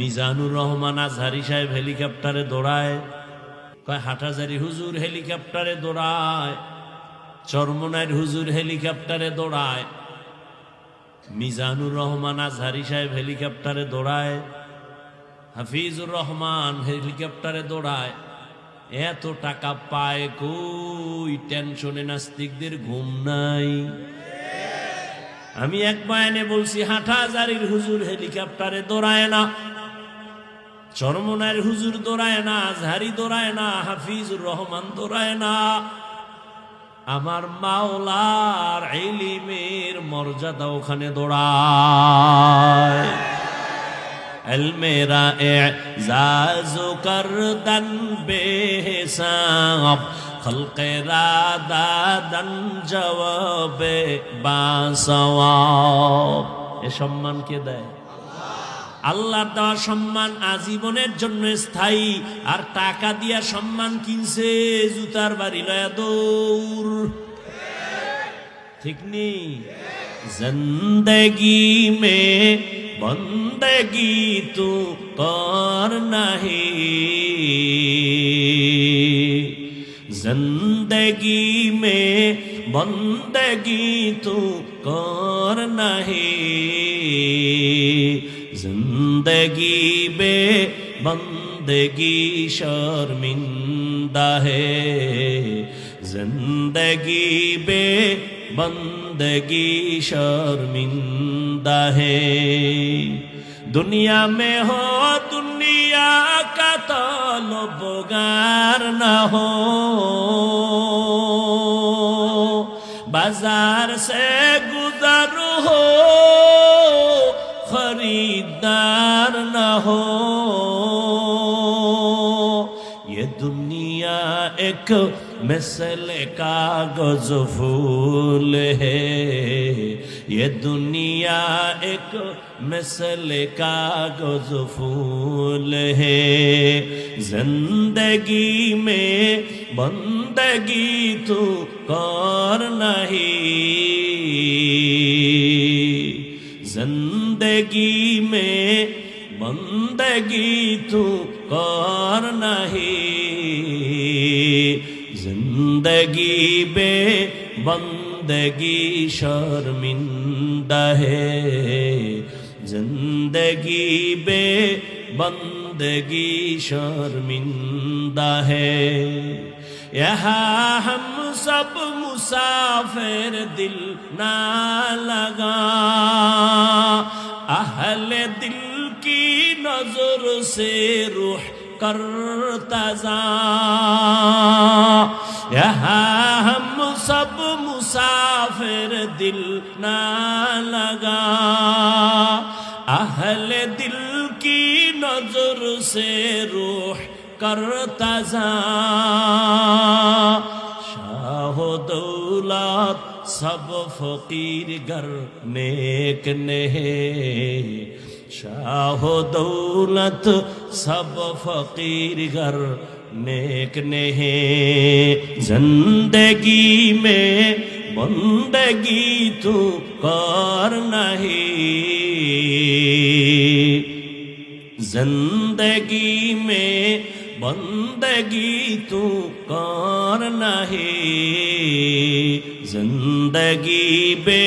মিজানুর রহমান আজহারি সাহেব হেলিকপ্টারে দৌড়ায়। কয় হাটাজারি হুজুর হেলিকপ্টারে দৌড়ায়। চরমনাইর হুজুর হেলিকপ্টারে দৌড়ায়। মিজানুর রহমান আজহারি সাহেব হেলিকপ্টারে দৌড়ায়। হাফিজুর রহমান হেলিকপ্টারে দৌড়ায়। এত টাকা পায় কই? টেনশনে নাস্তিকদের ঘুম নাই। আমি এক বয়ানে বলছি হাটাজারির হুজুর হেলিকপ্টারে দৌড়ায় না। চরমনার হুজুর দৌড়ায় না আজহারি দৌড়ায় না হাফিজুর রহমান দৌড়ায় না আমার মাওলার এলিমের মর্যাদা ওখানে দৌড়ায় الميرا اعزاز كردن بحساب خلق را দাদান জবাবে বাসওয়াব এ সম্মান কে দেয় আল্লাহর দেওয়া সম্মান আজীবনের জন্য স্থায়ী, আর টাকা দিয়া সম্মান কিনছে জুতার বাড়ি লয়া দৌড়। ঠিক নেই জিন্দগি মে বন্দগি তু কর নাহি। জিন্দগি মে বন্দগি তু কর নাহি। بندگی بے بندگی شرمندہ ہے زندگی بے بندگی شرمندہ ہے دنیا میں ہو دنیا کا طلب گار نہ ہو بازار سے एक मिसल कागज़ फूल है। ये दुनिया एक मिसल कागज़ फूल है। ज़िंदगी में बंदगी तू कर नहीं। ज़िंदगी में बंदगी तू कर नहीं? ज़िंदगी बे बंदगी शर्मिंदा है। ज़िंदगी बे बंदगी शर्मिंदा है। यहाँ हम सब मुसाफिर दिल ना लगा। अहल दिल की नजर से रूह करता जा यहाँ हम सब मुसाफिर दिल ना लगा अहल दिल की नजर से रूह करता जा शाह दौलत सब फकीर घर नेक ने शाह दौलत सब फकीर घर नेक ने जिंदगी में बंदगी तू कर नहीं जिंदगी में बंदगी तू कर नहीं जिंदगी बे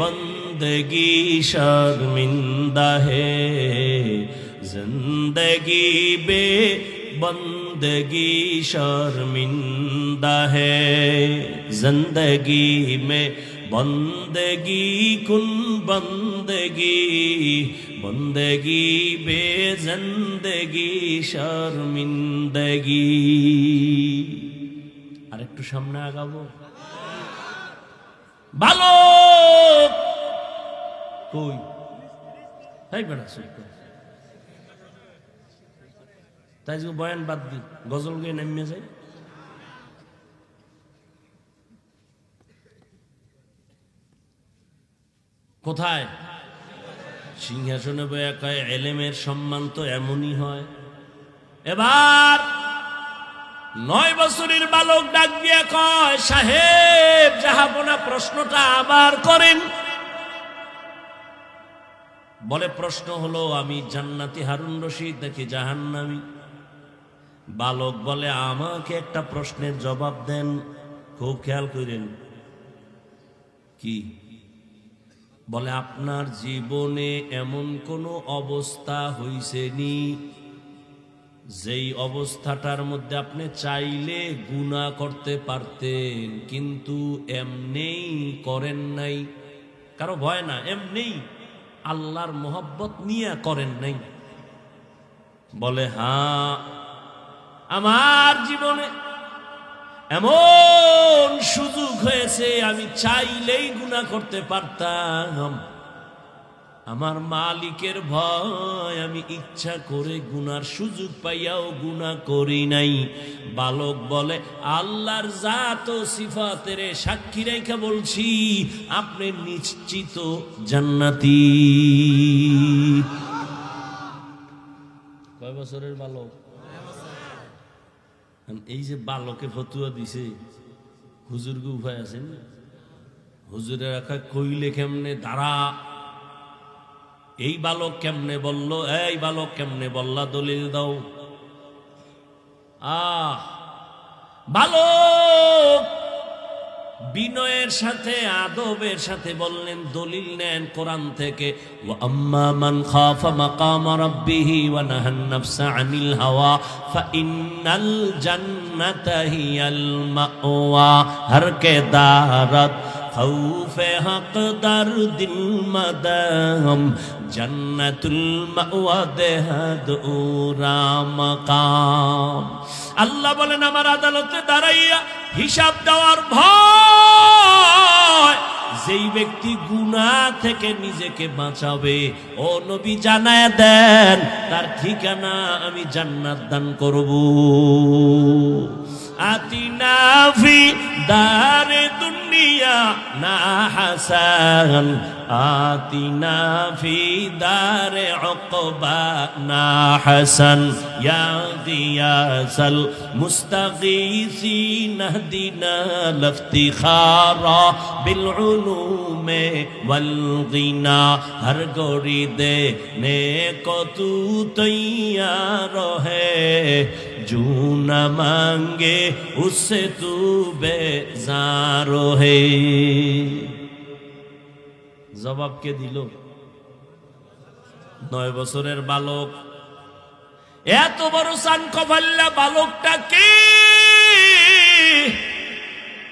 बंदगी शर्मिंदा بندہ ہے زندگی بے بندگی شرمندہ ہے زندگی میں بندگی کن بندگی بندگی بے زندگی شرمندگی আর একটু সামনে আগাবো ভালো কই তাই বেড়া। তাই বয়ান বাদ দি, গজল গিয়ে নেমে যায়। কোথায়? সিংহাসনে বয়া কয়, এলেমের সম্মান তো এমনই হয়। এবার নয় বছরের বালক ডাক দিয়া কয়, সাহেব জাহাপনা প্রশ্নটা আবার করেন। বলে প্রশ্ন হলো, আমি জান্নাতি হারুন রশিদ নাকি জাহান্নামি? বালক বলে, আমাকে একটা প্রশ্নের জবাব দেন, খুব খেয়াল করেন। কি? বলে, আপনার জীবনে এমন কোনো অবস্থা হইছেনি যেই অবস্থাটার মধ্যে আপনি চাইলে গুণা করতে পারতেন, কিন্তু এমনেই করেন নাই। কারও ভয় না, এমনেই আল্লাহর মোহব্বত নিয়ে করেন নাই। বলে হা আমার জীবনে এমন সুযোগ হয়েছে, আমি চাইলেই গুণা করতে পারতাম। আমার মালিকের ভয়, আমি ইচ্ছা করে গুনার সুযোগ পাইয়াও গুণা করি নাই। বালক বলে, আল্লাহর জাত ও সিফাতের সাক্ষী রেখা বলছি, আপনি নিশ্চিত জান্নাতি। কয় বছরের বালক? এই যে বালকে ফতুয়া দিছে, হুজুরকে উপায় আছেন হুজুরের একা কইলে কেমনে দাঁড়া? এই বালক কেমনে বলল, এই বালক কেমনে বললা দলিল দাও? আহ, বালক বিনয়ের সাথে, আদবের সাথে বললেন, দলিল নেন কোরআন থেকে। ওয়া আম্মা মান খাফা মাকাম রাব্বিহি ওয়া নাহান নাফসা আনিল হাওয়া, ফা ইন্নাল জান্নাতা হিয়াল মাওয়া। হর কে দারাত খৌফে হক দার দিন মদম জন্নতুল মাওয়া দেহাদ কাম আল্লাহ বলেন আমার আদালতে দাঁড়াইয়া হিসাব দেওয়ার ভয় যেই ব্যক্তি গুণা থেকে নিজেকে বাঁচাবে, ও নবী জানায় দেন, তার ঠিকানা আমি জান্নাত দান করব। আতিনাভি দারে দুনিয়া হাসান আতিনা ফি দারে উকবা না হাসান ইয়া দিয়াসাল মুস্তাগীসিন হদিনা লফতিখারা বিল উলুমে ওয়াল গিনা হর গড়ি দে নে কতু তৈয়ার হে জू न मांगे उससे तू बेजार হে জবাব কে দিল নয় বছরের বালক এত বড় সান কফাল্লা বালকটা কে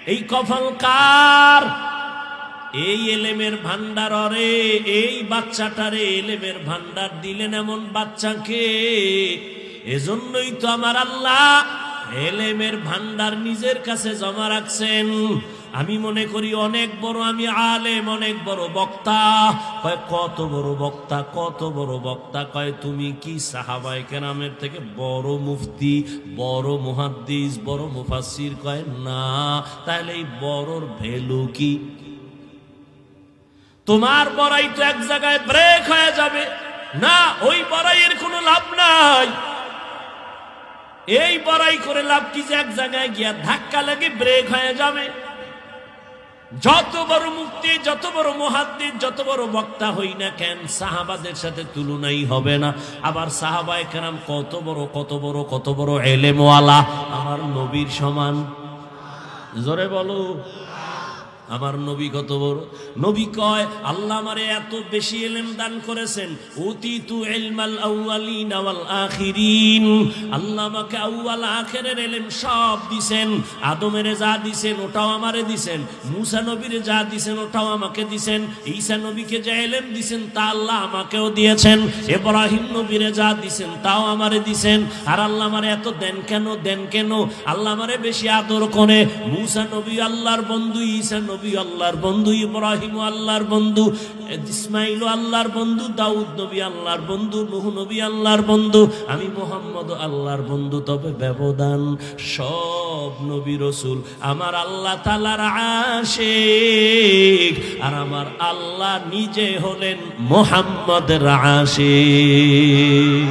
এই কফল কার এই এলেমের ভান্ডার অরে এই বাচ্চাটারে এলেমের ভান্ডার দিলেন এমন বাচ্চাকে এজন্যই তো আমার আল্লাহ এলেমের ভান্ডার নিজের কাছে জমা রাখছেন। আমি মনে করি অনেক বড় আমি আলেম, অনেক বড় বক্তা। কয়, কত বড় বক্তা, কত বড় বক্তা। কয়, তুমি কি সাহাবাই কেরামের থেকে বড় মুফতি, বড় মুহাদ্দিস, বড় মুফাসির কয়, না। তাহলে এই বড়র ভ্যালু কি? তোমার বড়াই তো এক জায়গায় ব্রেক হয়ে যাবে। না, ওই বড়াইয়ের কোনো লাভ নাই। এই বড়াই করে লাভ কি যে এক জায়গায় গিয়া ধাক্কা লাগে ব্রেক হয়ে যাবে? যত বড় মুক্তি, যত বড় মহাদ্দি, যত বড় বক্তা হই না কেন, সাহাবাদের সাথে তুলনাই হবে না। আবার সাহাবায় কেরাম কত বড় কত বড় কত বড় এলেমওয়ালা, আমার নবীর সমান। জোরে বলো। আমার নবী কত বড়? নবী কয়, আল্লাহ আমারে এত বেশি এলেম দান করেছেন। অতীতু ইলমাল আউয়ালিন ওয়াল আখিরিন। আল্লাহ আমাকে আউয়াল আখেরের এলেম সব দিছেন। আদমের যা দিছেন, ওটাও আমারে দিছেন। মুসা নবীরে যা দিছেন, ওটাও আমাকে দিছেন। ঈসা নবীকে যা এলেম দিছেন, তা আল্লাহ আমাকেও দিয়েছেন। ইব্রাহিম নবীরে যা দিছেন, তাও আমারে দিছেন। আর আল্লাহ আমারে এত দেন কেন দেন কেন? আল্লাহ আমারে বেশি আদর করে। মুসা নবী আল্লাহর বন্ধু, ঈসা নবী আল্লাহর বন্ধু, ইব্রাহিম আল্লাহর বন্ধু, ইসমাইল আল্লাহর বন্ধু, দাউদ নবী আল্লাহর বন্ধু, নুহ নবী আল্লাহর বন্ধু, আমি মোহাম্মদ আল্লাহর বন্ধু, তবে ব্যবধান সব নবী রসুল। আমার আল্লাহ তালার আশেক, আর আমার আল্লাহ নিজে হলেন মোহাম্মদের আশেক।